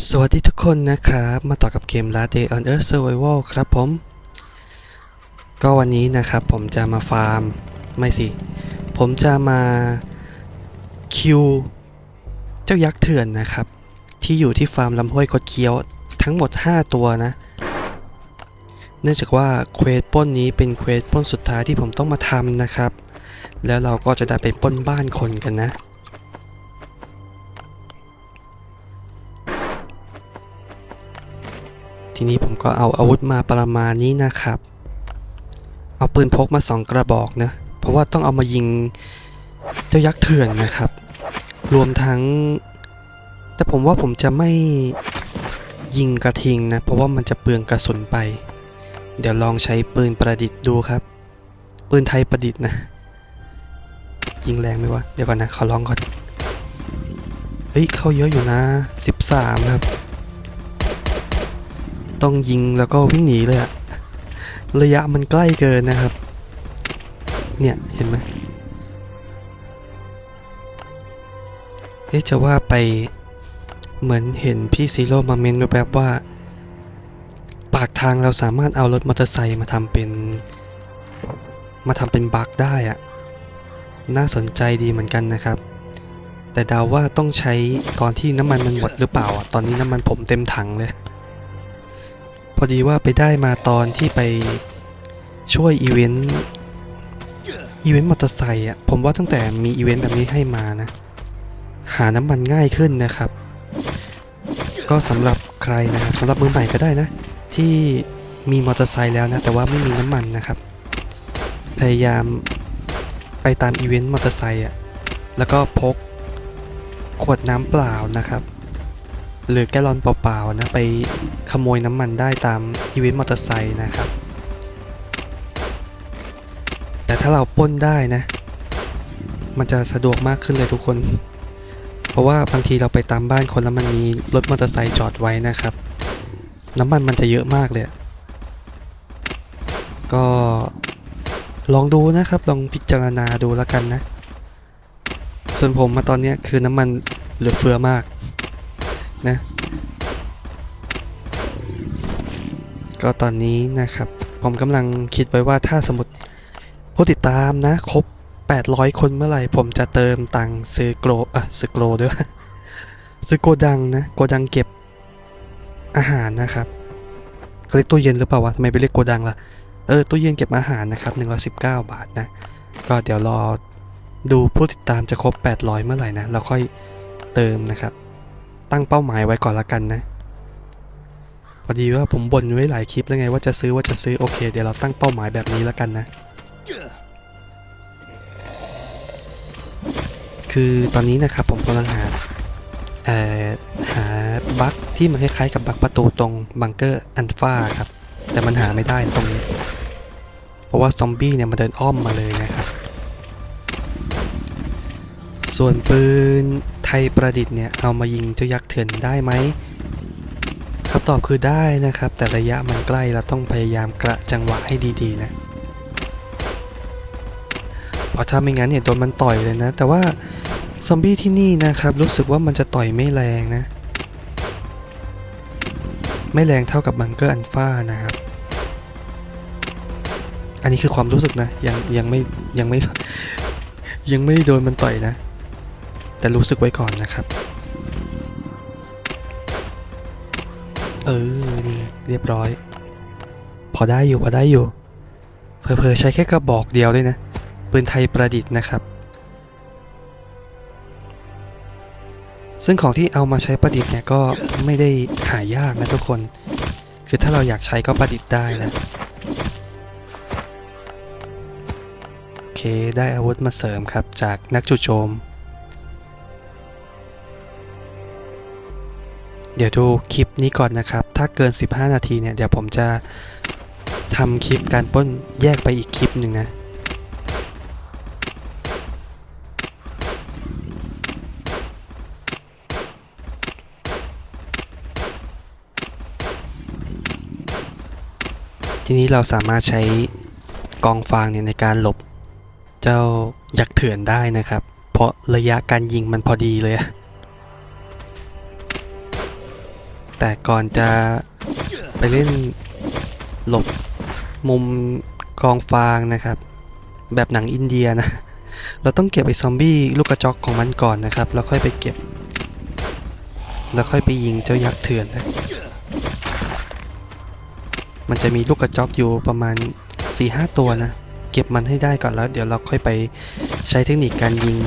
สวัสดีทุกคนนะครับ มาต่อกับเกม Last Day on Earth Survival ครับผม ก็วันนี้นะครับผมจะมาฟาร์ม ไม่สิ ผมจะมาคิวเจ้ายักษ์เถื่อนนะครับ ที่อยู่ที่ฟาร์มลำห้วยคดเคี้ยวทั้งหมด 5 ตัวนะ เนื่องจากว่าเควสป้นนี้เป็นเควสป้นสุดท้ายที่ผมต้องมาทำนะครับ แล้วเราก็จะได้ไปป้นบ้านคนกันนะ ทีนี้ผมก็เอาอาวุธมาประมาณนี้นะครับ เอาปืนพกมาสองกระบอกนะ เพราะว่าต้องเอามายิงเจ้ายักษ์เถื่อนนะครับ รวมทั้ง แต่ผมว่าผมจะไม่ยิงกระทิงนะ เพราะว่ามันจะเปลืองกระสุนไป เดี๋ยวลองใช้ปืนประดิษฐ์ดูครับ ปืนไทยประดิษฐ์นะ ยิงแรงไหมวะ เดี๋ยวก่อนนะ ขอลองก่อน เฮ้ย เข้าเยอะอยู่นะ 13 ครับ ต้องยิงแล้วก็วิ่งหนีเลยอะระยะมันใกล้เกินนะครับ เนี่ยเห็นไหมเอ๊ะจะว่าไปเหมือนเห็นพี่ซีโร่มาเมนแบบว่า ปากทางเราสามารถเอารถมอเตอร์ไซค์มาทำเป็น มาทำเป็นบักได้อะน่าสนใจดีเหมือนกันนะครับ แต่เดาว่าต้องใช้ตอนที่น้ำมันมันหมดหรือเปล่าอะตอนนี้น้ำมันผมเต็มถังเลย อดีว่าไปได้มาตอนที่ไปช่วยอีเวนต์อีเวนต์มอเตอร์ไซค์อะผมว่าตั้งแต่มีอีเวนต์แบบนี้ให้มานะ หาน้ำมันง่ายขึ้นนะครับ ก็สำหรับใครนะครับสำหรับมือใหม่ก็ได้นะ ที่มีมอเตอร์ไซค์แล้วนะ แต่ว่าไม่มีน้ำมันนะครับ พยายามไปตามอีเวนต์มอเตอร์ไซค์อะแล้วก็พกขวดน้ำเปล่านะครับ หรือแกลลอนเปล่าๆนะไปขโมยน้ำมันได้ตามอีเวนต์มอเตอร์ไซค์นะครับ แต่ถ้าเราป้นได้นะ มันจะสะดวกมากขึ้นเลยทุกคน เพราะว่าบางทีเราไปตามบ้านคนแล้วมันมีรถมอเตอร์ไซค์จอดไว้นะครับ น้ำมันมันจะเยอะมากเลย ก็ลองดูนะครับ ลองพิจารณาดูแล้วกันนะ ส่วนผมมาตอนนี้คือน้ำมันเหลือเฟือมาก นะ ก็ตอนนี้นะครับ ผมกำลังคิดไว้ว่าถ้าสมมติผู้ติดตามนะครบ 800 คนเมื่อไหร่ ผมจะเติมตังค์ซื้อโกลอะซื้อโกลด้วยซื้อโกดังนะโกดังเก็บอาหารนะครับเขาเรียกตู้เย็นหรือเปล่าวะทำไมไปเรียกโกดังล่ะเออตู้เย็นเก็บอาหารนะครับ119 บาทนะก็เดี๋ยวรอดูผู้ติดตามจะครบ 800 เมื่อไหร่นะเราค่อยเติมนะครับ ตั้งเป้าหมายไว้ก่อนละกันนะ พอดีว่าผมบ่นไว้หลายคลิปแล้วไงว่าจะซื้อว่าจะซื้อโอเค เดี๋ยวเราตั้งเป้าหมายแบบนี้ล้วกันนะ คือตอนนี้นะครับผมกำลังหาเอ่อหาบั๊กที่มันคล้ายๆกับบั๊กประตูตรงบังเกอร์อันฟาครับ แต่มันหาไม่ได้ตรงนี้ เพราะว่าซอมบี้เนี่ยมันเดินอ้อมมาเลยนะครับ ส่วนปืน ไทยประดิษฐ์เนี่ยเอามายิงเจ้ายักษ์เถื่อนได้ไหมคำตอบคือได้นะครับ แต่ระยะมันใกล้เราต้องพยายามกระจังหวะให้ดีๆนะเพราะถ้าไม่งั้นเนี่ยโดนมันต่อยเลยนะ แต่ว่าซอมบี้ที่นี่นะครับรู้สึกว่ามันจะต่อยไม่แรงนะ ไม่แรงเท่ากับบังเกอร์อันฟ้านะครับ อันนี้คือความรู้สึกนะยังยังไม่ยังไม่ยังไม่โดนมันต่อยนะ แต่รู้สึกไว้ก่อนนะครับ เออ นี่เรียบร้อย พอได้อยู่ พอได้อยู่ เพอเพอๆใช้แค่กระบอกเดียวด้วยนะ ปืนไทยประดิษฐ์นะครับ ซึ่งของที่เอามาใช้ประดิษฐ์เนี่ยก็ไม่ได้หายากนะทุกคน คือถ้าเราอยากใช้ก็ประดิษฐ์ได้นะโอเคได้อาวุธมาเสริมครับ จากนักจู่โจม เดี๋ยวดูคลิปนี้ก่อนนะครับ ถ้าเกิน 15 นาทีเนี่ย เดี๋ยวผมจะทำคลิปการป้นแยกไปอีกคลิปหนึ่งนะ ทีนี้เราสามารถใช้กองฟางเนี่ยในการหลบ เจ้ายักษ์เถื่อนได้นะครับ เพราะระยะการยิงมันพอดีเลยอะ แต่ก่อนจะไปเล่นหลบมุมกองฟางนะครับ แบบหนังอินเดียนะ เราต้องเก็บไอ้ซอมบี้ลูกกระจอกของมันก่อนนะครับ แล้วค่อยไปเก็บ แล้วค่อยไปยิงเจ้ายักษ์เถื่อนนะมันจะมีลูกกระจอกอยู่ประมาณ4-5ตัวนะ เก็บมันให้ได้ก่อนแล้ว เดี๋ยวเราค่อยไปใช้เทคนิคการยิง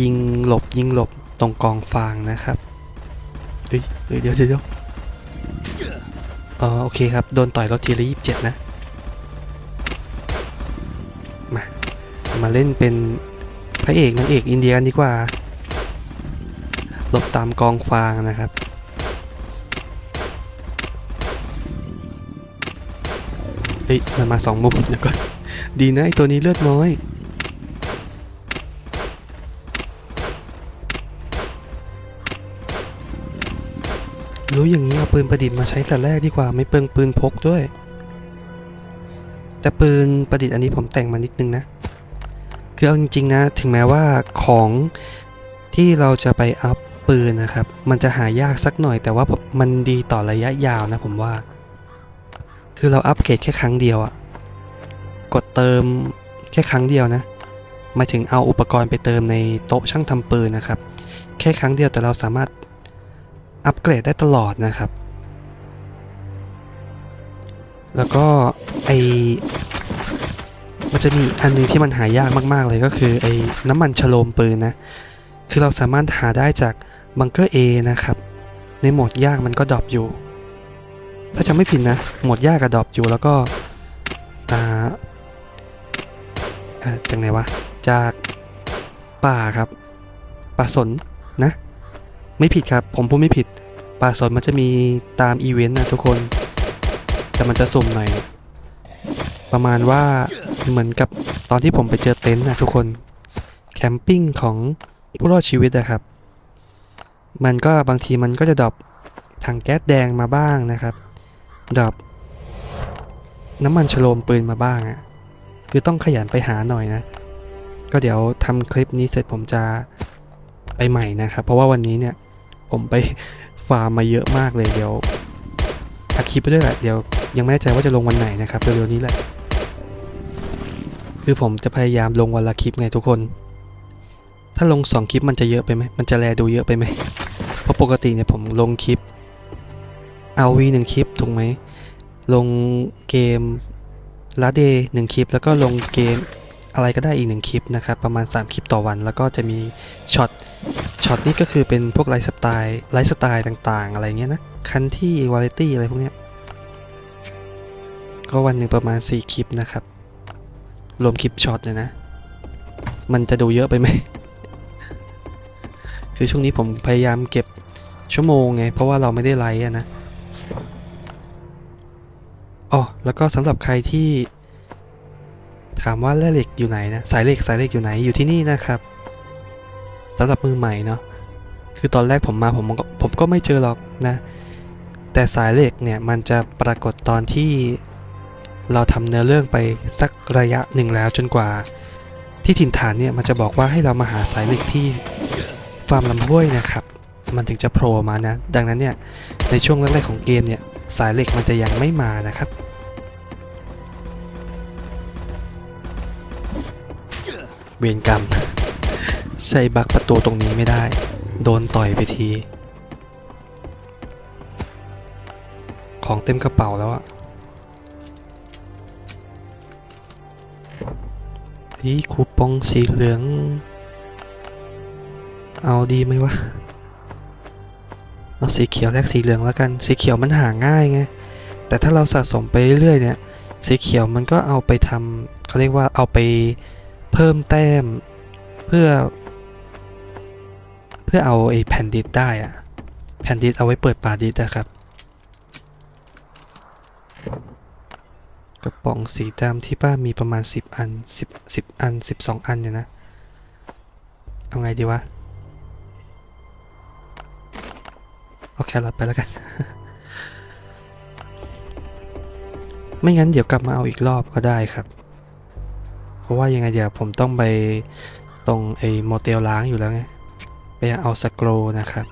ยิงหลบยิงหลบตรงกองฟางนะครับ ฮ้ยเฮ้ยเดี๋ยวเดี๋ยวเดี๋ยวอ๋อโอเคครับ โดนต่อยรถทีละยี่สิบเจ็ดนะ มา มาเล่นเป็นพระเอกนางเอกอินเดียกันดีกว่า หลบตามกองฟางนะครับเฮ้ยมันมาสองมุมเดี๋ยวก่อน ดีนะไอตัวนี้เลือดน้อย รู้อย่างนี้เอาปืนประดิษฐ์มาใช้แต่แรกดีกว่าไม่เปลืองปืนพกด้วย แต่ปืนประดิษฐ์อันนี้ผมแต่งมานิดนึงนะ คือเอาจริงๆนะ ถึงแม้ว่าของที่เราจะไปอัพปืนนะครับ มันจะหายากสักหน่อย แต่ว่ามันดีต่อระยะยาวนะผมว่า คือเราอัปเกรดแค่ครั้งเดียวอะกดเติมแค่ครั้งเดียวนะมาถึงเอาอุปกรณ์ไปเติมในโต๊ะช่างทำปืนนะครับ แค่ครั้งเดียวแต่เราสามารถ อัปเกรดได้ตลอดนะครับ แล้วก็ไอมันจะมีอันนึงที่มันหายากมากๆเลยก็คือไอ้น้ำมันฉโลมปืนนะ คือเราสามารถหาได้จากบังเกอร์ A นะครับ ในโหมดยากมันก็ดรอปอยู่ ถ้าจำไม่ผิดนะ โหมดยากกับดรอปอยู่แล้วก็อ่าอ่าจากไหนวะ จากป่าครับ ป่าสนนะ ไม่ผิดครับ ผมพูดไม่ผิดป่าสนมันจะมีตามอีเวนต์นะทุกคน แต่มันจะสุ่มหน่อย ประมาณว่าเหมือนกับตอนที่ผมไปเจอเต็นท์นะทุกคน แคมปิ้งของผู้รอดชีวิตนะครับ มันก็บางทีมันก็จะดรอปถังแก๊สแดงมาบ้างนะครับดรอปน้ำมันฉโลมปืนมาบ้างอะ่ะคือต้องขยันไปหาหน่อยนะ ก็เดี๋ยวทำคลิปนี้เสร็จผมจะไปใหม่นะครับ เพราะว่าวันนี้เนี่ย ผมไปฟาร์มมาเยอะมากเลยเดี๋ยวอัดคลิปไปด้วยแหละเดี๋ยวยังไม่แน่ใจว่าจะลงวันไหนนะครับเร็วๆนี้แหละ คือผมจะพยายามลงวันละคลิปไงทุกคน ถ้าลงสองคลิปมันจะเยอะไปไหมมันจะแลดูเยอะไปไหมเพราะปกติเนี่ยผมลงคลิปเอาวีหนึ่งคลิปถูกไหมลงเกมลาเดย์หนึ่งคลิป แล้วก็ลงเกมอะไรก็ได้อีกหนึ่งคลิปนะครับ ประมาณ 3 คลิปต่อวัน แล้วก็จะมีช็อต ช็อตนี้ก็คือเป็นพวกไลฟ์สไตล์ไลฟ์สไตล์ต่างๆ อะไรเงี้ยนะ คันที่วาไรตี้อะไรพวกเนี้ย ก็วันหนึ่งประมาณ 4 คลิปนะครับ รวมคลิปช็อตเลยนะ มันจะดูเยอะไปไหม คือช่วงนี้ผมพยายามเก็บชั่วโมงไง เพราะว่าเราไม่ได้ไลฟ์นะอ๋อแล้วก็สำหรับใครที่ถามว่าแร่เหล็กอยู่ไหนนะ สายเหล็กสายเหล็กอยู่ไหนอยู่ที่นี่นะครับ สำหรับมือใหม่เนาะคือตอนแรกผมมาผมก็ผมก็ไม่เจอหรอกนะ แต่สายเหล็กเนี่ยมันจะปรากฏตอนที่เราทำเนื้อเรื่องไปสักระยะหนึ่งแล้วจนกว่า ที่ถิ่นฐานเนี่ยมันจะบอกว่าให้เรามาหาสายเหล็กที่ฟาร์มลำห้วยนะครับ มันถึงจะโผล่มานะ ดังนั้นเนี่ยในช่วงแรกๆของเกมเนี่ยสายเหล็กมันจะยังไม่มานะครับเวรกรรม ใช้บักประตูตรงนี้ไม่ได้ โดนต่อยไปที ของเต็มกระเป๋าแล้วอะเฮ้ยคูปองสีเหลือง เอาดีไหมวะ เอาสีเขียวแลกสีเหลืองแล้วกัน สีเขียวมันหาง่ายไง แต่ถ้าเราสะสมไปเรื่อยๆเนี่ย สีเขียวมันก็เอาไปทำเขาเรียกว่าเอาไปเพิ่มแต้ม เพื่อ พื่อเอาไอ้แผ่นดิสได้อะแผ่นดิสเอาไว้เปิดปาดิสนะครับ กระป๋องสีดำที่บ้ามีประมาณ 10 อัน 10 10 อัน 12 อันเนี่ยนะ เอาไงดีวะ เอาแครอทไปแล้วกัน ไม่งั้นเดี๋ยวกลับมาเอาอีกรอบก็ได้ครับ เพราะว่ายังไงเดี๋ยวผมต้องไปตรงไอ้โมเตลล้างอยู่แล้วไง ไปเอาสกโครนะครับ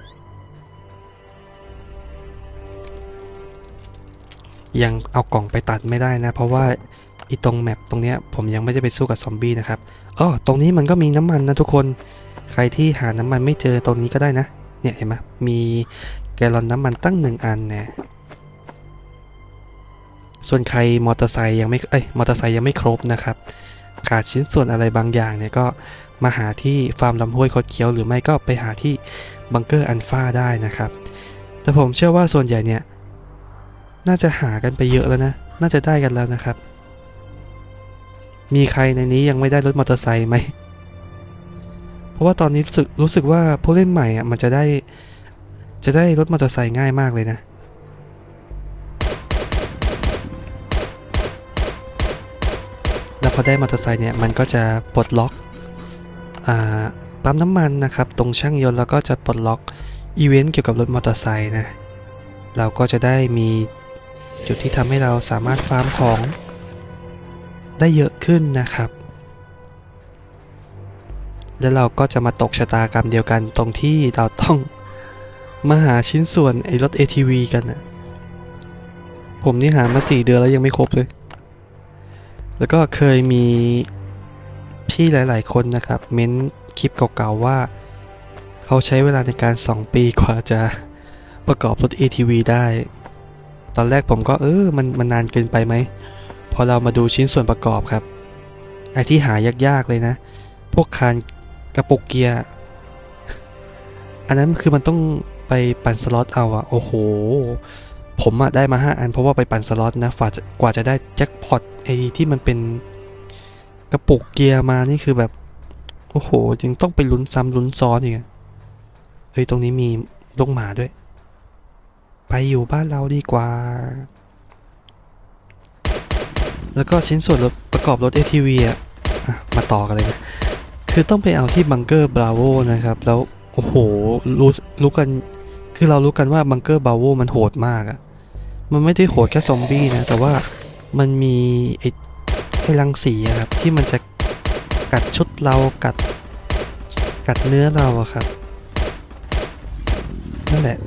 ยังเอากล่องไปตัดไม่ได้นะ เพราะว่าอีตรงแมปตรงเนี้ยผมยังไม่ได้ไปสู้กับซอมบี้นะครับอ๋อตรงนี้มันก็มีน้ำมันนะทุกคน ใครที่หาน้ำมันไม่เจอตรงนี้ก็ได้นะ เนี่ยเห็นไหมมีแกลลอนน้ำมันตั้งหนึ่งอันนะส่วนใครมอเตอร์ไซค์ยังไม่เอ้ยมอเตอร์ไซค์ยังไม่ครบนะครับ ขาดชิ้นส่วนอะไรบางอย่างเนี่ยก็ มาหาที่ฟาร์มลำห้วยคดเคี้ยวหรือไม่ก็ไปหาที่บังเกอร์อันฟาได้นะครับ แต่ผมเชื่อว่าส่วนใหญ่เนี่ย น่าจะหากันไปเยอะแล้วนะ น่าจะได้กันแล้วนะครับ มีใครในนี้ยังไม่ได้รถมอเตอร์ไซค์ไหม เพราะว่าตอนนี้รู้สึกรู้สึกว่าผู้เล่นใหม่อะมันจะได้จะได้รถมอเตอร์ไซค์ง่ายมากเลยนะแล้วพอได้มอเตอร์ไซค์เนี่ยมันก็จะปลดล็อก ปั๊มน้ำมันนะครับ ตรงช่างยนต์แล้วก็จะปลดล็อกอีเวนต์เกี่ยวกับรถมอเตอร์ไซค์นะ เราก็จะได้มีจุดที่ทำให้เราสามารถฟาร์มของได้เยอะขึ้นนะครับ แล้วเราก็จะมาตกชะตากรรมเดียวกันตรงที่เราต้องมาหาชิ้นส่วนไอ้รถ ATV กันนะผมนี่หามาสี่เดือนแล้วยังไม่ครบเลย แล้วก็เคยมี พี่หลาย ๆ คนนะครับเม้นคลิปเก่า ๆ ว่า เขาใช้เวลาในการ 2 ปีกว่าจะประกอบรถ ATV ได้ ตอนแรกผมก็เออมันมันนานเกินไปไหม พอเรามาดูชิ้นส่วนประกอบครับ ไอที่หายาก ๆ เลยนะ พวกคานกระปุกเกียร์ อันนั้นคือมันต้องไปปั่นสล็อตเอาอะโอ้โห ผมอะได้มา 5 อันเพราะว่าไปปั่นสล็อตนะฝาจะกว่าจะได้แจ็คพอตไอที่มันเป็น กระปุกเกียร์มานี่คือแบบ โอ้โหยังต้องไปลุ้นซ้ำลุ้นซ้อนอีกอะเฮ้ยตรงนี้มีลูกหมาด้วย ไปอยู่บ้านเราดีกว่า แล้วก็ชิ้นส่วนรถประกอบรถ ATV อะอะมาต่อกันเลยนะ คือต้องไปเอาที่บังเกอร์บราโวนะครับ แล้ว โอ้โหรู้รู้กัน คือเรารู้กันว่าบังเกอร์บราโวมันโหดมากอะมันไม่ได้โหดแค่ซอมบี้นะ แต่ว่ามันมีไอ ไอรังสีอะครับที่มันจะกัดชุดเรากัด กัดเนื้อเราอะครับนั่นแหละ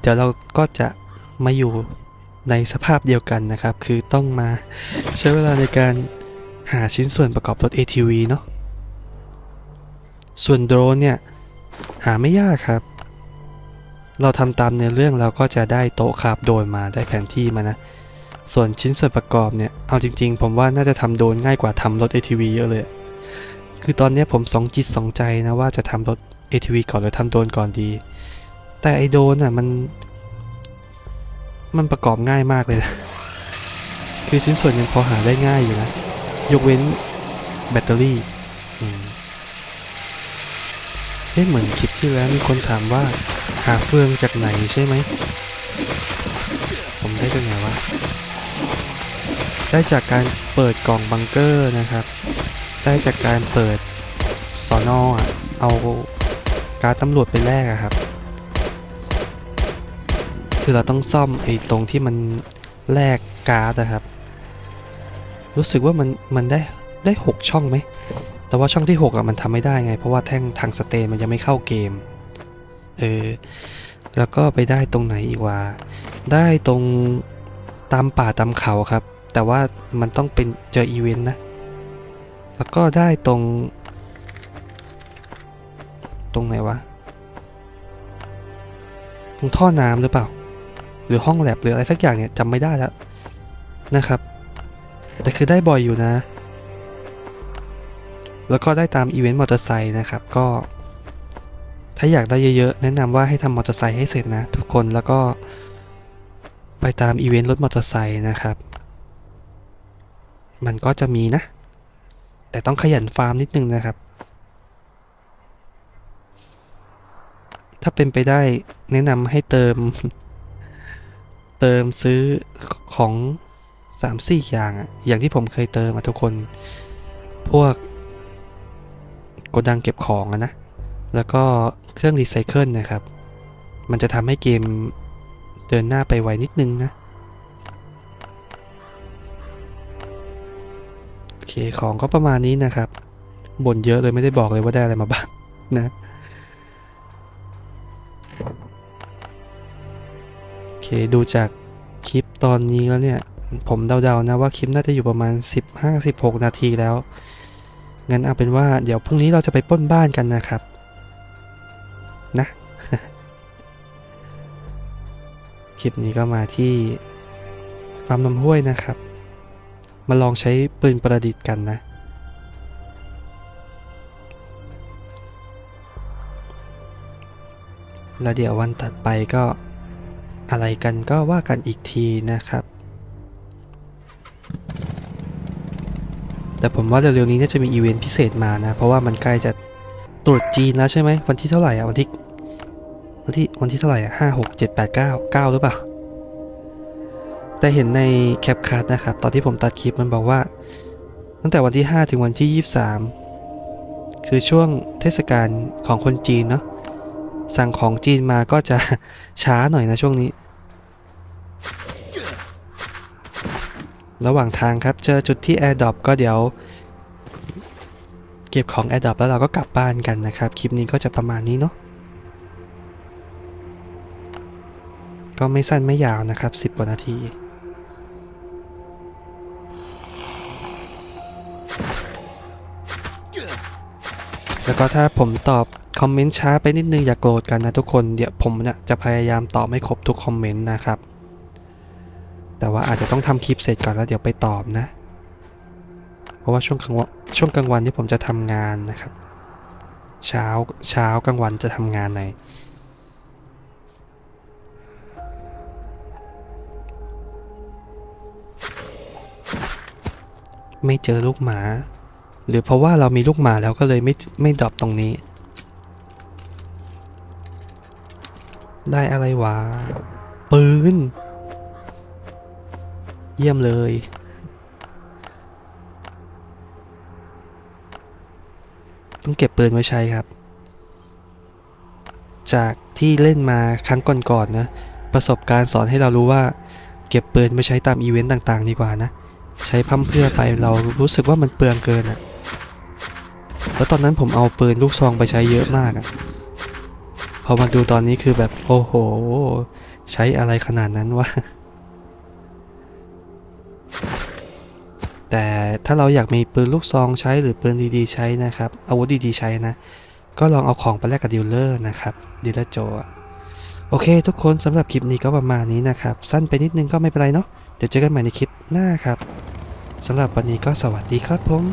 เดี๋ยวเราก็จะมาอยู่ในสภาพเดียวกันนะครับ คือต้องมาใช้เวลาในการหาชิ้นส่วนประกอบรถ ATV เนาะส่วนโดรนเนี่ย หาไม่ยากครับ เราทำตามเนื้อเรื่องเราก็จะได้โต๊ะคาบโดรนมาได้แผนที่มานะ ส่วนชิ้นส่วนประกอบเนี่ย เอาจริง ๆ ผมว่าน่าจะทำโดนง่ายกว่าทำรถ ATV เยอะเลย คือตอนนี้ผมสองจิตสองใจนะว่าจะทำรถ ATV ก่อนหรือทำโดนก่อนดี แต่ไอโดนอะมัน มันประกอบง่ายมากเลยนะ คือชิ้นส่วนยังพอหาได้ง่ายอยู่นะ ยกเว้นแบตเตอรี่เอ๊ะเหมือนคลิปที่แล้วมีคนถามว่า หาเฟืองจากไหนใช่ไหม ผมได้จากไหนวะ ได้จากการเปิดกล่องบังเกอร์นะครับ ได้จากการเปิดสอนออะเอาการดตำรวจไปแลกอะครับ คือเราต้องซ่อมไอ้ตรงที่มันแลกการ์ดนะครับ รู้สึกว่ามันมันได้ได้หกช่องไหม แต่ว่าช่องที่หกอะมันทำไม่ได้ไง เพราะว่าแท่งทางสเตนมันยังไม่เข้าเกม เออ แล้วก็ไปได้ตรงไหนอีกว่า ได้ตรงตามป่าตามเขาครับ แต่ว่ามันต้องเป็นเจออีเวนต์นะ แล้วก็ได้ตรง ตรงไหนวะ ตรงท่อน้ำหรือเปล่า หรือห้องแลบหรืออะไรสักอย่างเนี่ยจำไม่ได้แล้วนะครับ แต่คือได้บ่อยอยู่นะ แล้วก็ได้ตามอีเวนต์มอเตอร์ไซค์นะครับ ก็ ถ้าอยากได้เยอะๆ แนะนำว่าให้ทำมอเตอร์ไซค์ให้เสร็จนะ ทุกคนแล้วก็ไปตามอีเวนต์รถมอเตอร์ไซค์นะครับ มันก็จะมีนะ แต่ต้องขยันฟาร์มนิดนึงนะครับ ถ้าเป็นไปได้แนะนำให้เติม เติมซื้อของสามสี่อย่างอะอย่างที่ผมเคยเติมอะทุกคน พวกโกดังเก็บของอะนะ แล้วก็เครื่องรีไซเคิลนะครับ มันจะทำให้เกมเดินหน้าไปไวนิดนึงนะ เคของก็ประมาณนี้นะครับบ่นเยอะเลยไม่ได้บอกเลยว่าได้อะไรมาบ้างนะโอเคดูจากคลิปตอนนี้แล้วเนี่ย ผมเดาๆนะว่าคลิปน่าจะอยู่ประมาณ 15-16 นาทีแล้ว งั้นเอาเป็นว่าเดี๋ยวพรุ่งนี้เราจะไปป้นบ้านกันนะครับ นะคลิปนี้ก็มาที่ฟาร์มลำห้วยนะครับ มาลองใช้ปืนประดิษฐ์กันนะแล้วเดี๋ยววันถัดไปก็อะไรกันก็ว่ากันอีกทีนะครับ แต่ผมว่าเร็วๆนี้น่าจะมีอีเวนต์พิเศษมานะ เพราะว่ามันใกล้จะตรุษจีนแล้วใช่ไหมวันที่เท่าไหร่อะวันที่วันที่วันที่เท่าไหร่อะห้าหกเจ็ดแปดเก้าเก้าหรือเปล่า แต่เห็นในแคปคัทนะครับ ตอนที่ผมตัดคลิปมันบอกว่า ตั้งแต่วันที่ 5 ถึงวันที่ 23 คือช่วงเทศกาลของคนจีนเนาะสั่งของจีนมาก็จะช้าหน่อยนะช่วงนี้ ระหว่างทางครับเจอจุดที่ AirDrop ก็เดี๋ยว เก็บของ AirDrop แล้วเราก็กลับบ้านกันนะครับ คลิปนี้ก็จะประมาณนี้เนาะก็ไม่สั้นไม่ยาวนะครับ 10กว่านาที แล้วก็ถ้าผมตอบคอมเมนต์ช้าไปนิดนึงอย่ากโกรธกันนะทุกคนเดี๋ยวผมเนี่ยจะพยายามตอบให้ครบทุกคอมเมนต์นะครับ แต่ว่าอาจจะต้องทำคลิปเสร็จก่อนแล้วเดี๋ยวไปตอบนะ เพราะว่าช่วงกลางวันช่วงกลางวันที่ผมจะทำงานนะครับ เช้าเช้ากลางวันจะทำงานในไม่เจอลูกหมา หรือเพราะว่าเรามีลูกหมาแล้วก็เลยไม่ไม่ดรอปตรงนี้ ได้อะไรวะ ปืน เยี่ยมเลย ต้องเก็บปืนไว้ใช้ครับ จากที่เล่นมาครั้งก่อนๆนะประสบการณ์สอนให้เรารู้ว่า เก็บปืนไว้ใช้ตามอีเวนต์ต่างๆ ดีกว่านะ ใช้พั่มเพื่อไปเรารู้สึกว่ามันเปลืองเกินอะ แล้วตอนนั้นผมเอาปืนลูกซองไปใช้เยอะมากอะพอมาดูตอนนี้คือแบบโอ้โห ใช้อะไรขนาดนั้นวะแต่ถ้าเราอยากมีปืนลูกซองใช้หรือปืนดีๆใช้นะครับอาวุธดีๆใช้นะ ก็ลองเอาของไปแลกกับดีลเลอร์นะครับดีลเลอร์โจโอเค ทุกคนสำหรับคลิปนี้ก็ประมาณนี้นะครับ สั้นไปนิดนึงก็ไม่เป็นไรเนาะเดี๋ยวเจอกันใหม่ในคลิปหน้าครับสำหรับวันนี้ก็สวัสดีครับผม